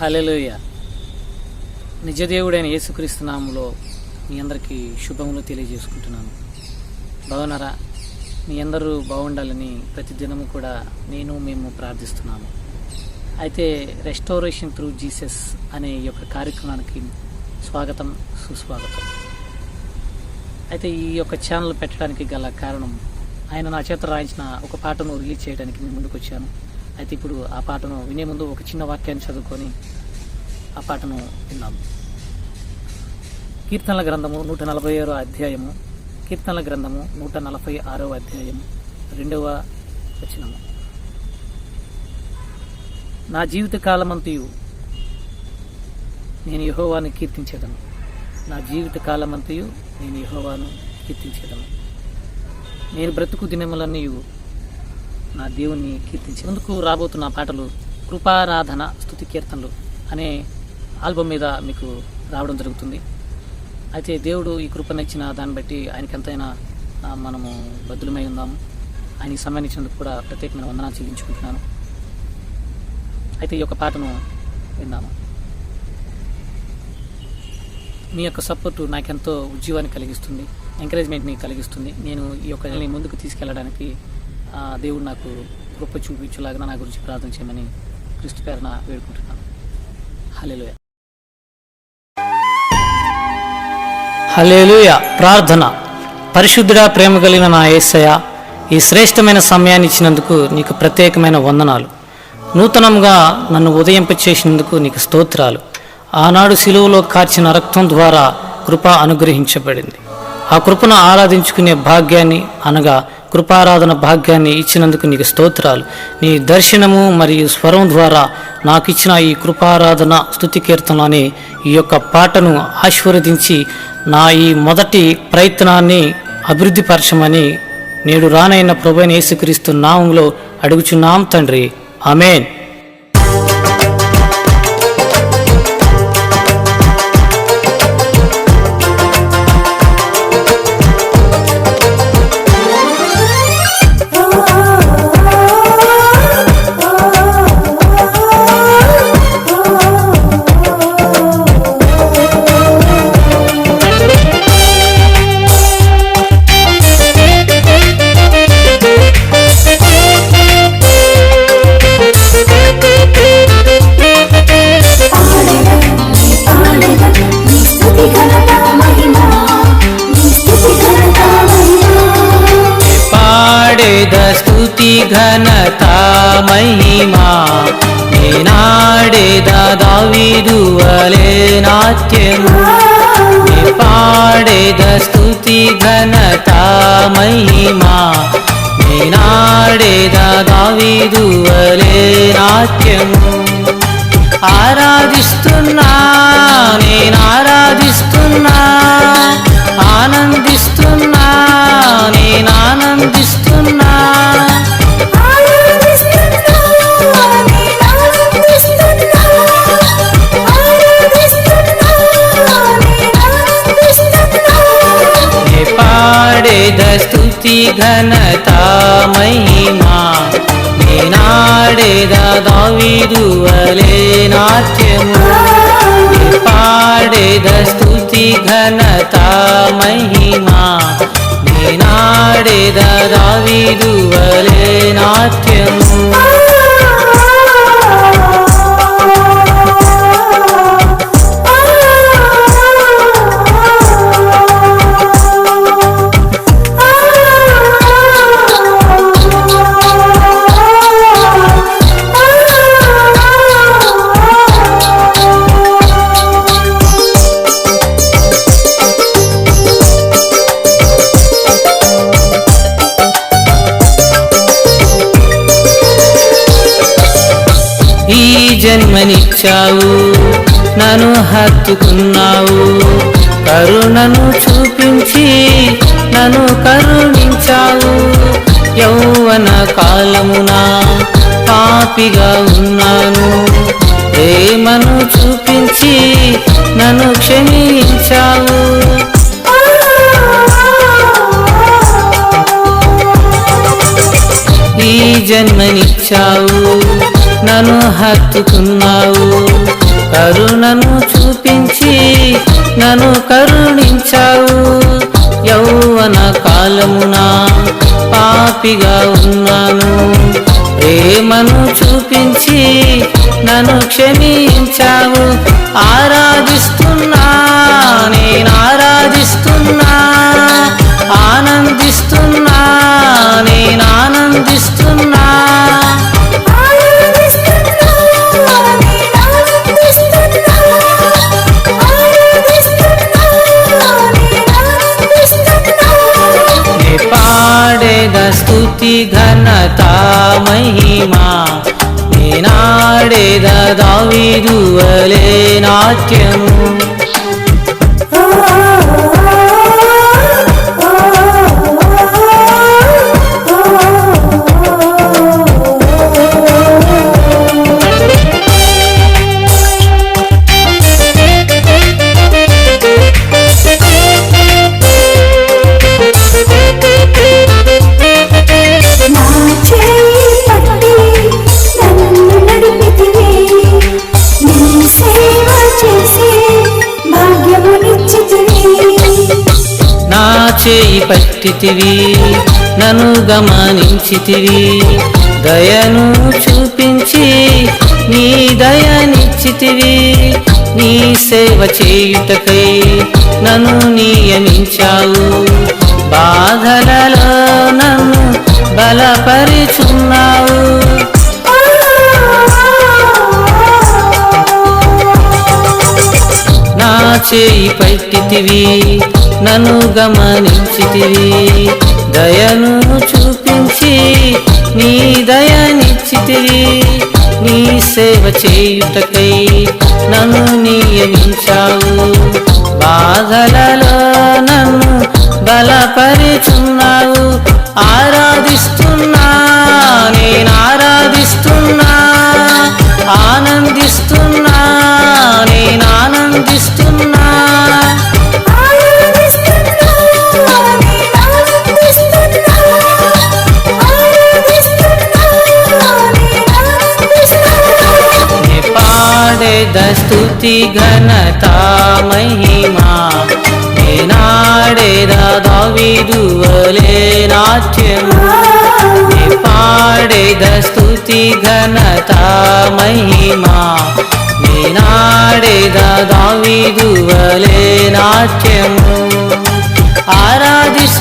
హల్లెలూయ. నిజదేవుడైన యేసుక్రీస్తు నామములో మీ అందరికీ శుభములు తెలియజేసుకుంటున్నాను. బాగున్నారా మీ అందరూ బాగుండాలని ప్రతిదినము కూడా నేను మేము ప్రార్థిస్తున్నాము. అయితే రెస్టోరేషన్ త్రూ జీసస్ అనే ఈ యొక్క కార్యక్రమానికి స్వాగతం సుస్వాగతం. అయితే ఈ యొక్క ఛానల్ పెట్టడానికి గల కారణం ఆయన నా చేత రాయించిన ఒక పాటను రిలీజ్ చేయడానికి మీ ముందుకు వచ్చాను అయితే ఇప్పుడు ఆ పాటను వినే ముందు ఒక చిన్న వాక్యాన్ని చదువుకొని ఆ పాటను విన్నాము కీర్తనల గ్రంథము నూట నలభై ఆరో అధ్యాయము. కీర్తనల గ్రంథము నూట నలభై ఆరో అధ్యాయము. రెండవ వచనము. నా జీవిత కాలమంతయు నేను యహోవాను కీర్తించేదను. నా జీవిత కాలమంతయు నేను యహోవాను కీర్తించేదను. నేను బ్రతుకు దినములన్నీ నా దేవుణ్ణి కీర్తించి ముందుకు రాబోతున్న పాటలు కృపారాధన స్థుతి కీర్తనలు అనే ఆల్బమ్ మీద మీకు రావడం జరుగుతుంది. అయితే దేవుడు ఈ కృపనిచ్చిన దాన్ని బట్టి ఆయనకి ఎంతైనా మనము బద్దులమై ఉందాము. ఆయన సంబంధించినందుకు సమయాన్ని ఇచ్చినందుకు కూడా ప్రత్యేకమైన వందనాలు చెల్లించుకుంటున్నాను. అయితే ఈ యొక్క పాటను విన్నాము మీ యొక్క సపోర్టు నాకెంతో ఉద్యోగాన్ని కలిగిస్తుంది ఎంకరేజ్మెంట్ని కలిగిస్తుంది. నేను ఈ యొక్క నెలని ముందుకు తీసుకెళ్ళడానికి దేవుడు నాకు కృప చూపించేలాగా నా గురించి ప్రార్థన చేయమని క్రిస్తు పేరున వేడుకుంటున్నాను. హల్లెలూయా. హలేలుయ ప్రార్థన. పరిశుద్ధుడా ప్రేమ కలిగిన నా యేసయ్య ఈ శ్రేష్టమైన సమయాన్ని ఇచ్చినందుకు నీకు ప్రత్యేకమైన వందనాలు. నూతనంగా నన్ను ఉదయింపచేసినందుకు నీకు స్తోత్రాలు. ఆనాడు సిలువలో కార్చిన రక్తం ద్వారా కృప అనుగ్రహించబడింది. ఆ కృపను ఆరాధించుకునే భాగ్యాన్ని అనగా కృపారాధన భాగ్యాన్ని ఇచ్చినందుకు నీకు స్తోత్రాలు. నీ దర్శనము మరియు స్వరం ద్వారా నాకు ఇచ్చిన ఈ కృపారాధన స్థుతి కీర్తన అనే ఈ యొక్క పాటను ఆశీర్వదించి నా ఈ మొదటి ప్రయత్నాన్ని అభివృద్ధిపరచమని నేడు రానైన ప్రభుని యేసుక్రీస్తు నామంలో అడుగుచున్నాం తండ్రి. అమేన్ దావీదు వలే నాట్యము. నే పాడేద స్థుతి ఘనత మహిమా. నేనాడేద దావీదు వలే నాట్యము. ఆరాధిస్తున్నా నేను ఆరాధిస్తున్నా. వాక్యము పాడేద స్థుతి ఘనత మహిమా నేనాడేద దావీదు నాట్యము జన్మనిచ్చావు నన్ను హత్తుకున్నావు. కరుణను చూపించి నన్ను కరుణించావు. యౌవన కాలమున పాపిగా ఉన్నాను. ప్రేమను చూపించి నన్ను క్షమించావు. ఈ జన్మనిచ్చావు. కరుణను హత్తుకున్నావు. కరుణను చూపించి నన్ను కరుణించావు. యౌవన కాలమున పాపిగా ఉన్నాను. ప్రేమను చూపించి నన్ను క్షమించావు. ఆరాధిస్తూ స్థుతి ఘనత మహిమా నేనాడేద దావిదువలే నాట్యము. చేయి పట్టితివి నన్ను గమనించితివి. దయను చూపించి నీ దయనిచ్చితివి. నీ సేవ చేయుటకై నన్ను నియమించావు. బాధలలో నన్ను బలపరిచున్నావు. నా చేయి పట్టితివి. నన్ను గమనించితివి. దయను చూపించి నీ దయనిచ్చితివి. నీ సేవ చేయుటకై నన్ను నియమించావు. బాధలలో నన్ను బలపరిచున్నావు. ఆరా స్తుతి ఘనత మహిమా. నేనాడేద దావీదు నాట్యము నే పాడేద స్తుతి ఘనత మహిమా. నేనాడేద దావీదు నాట్యము ఆరాధిస్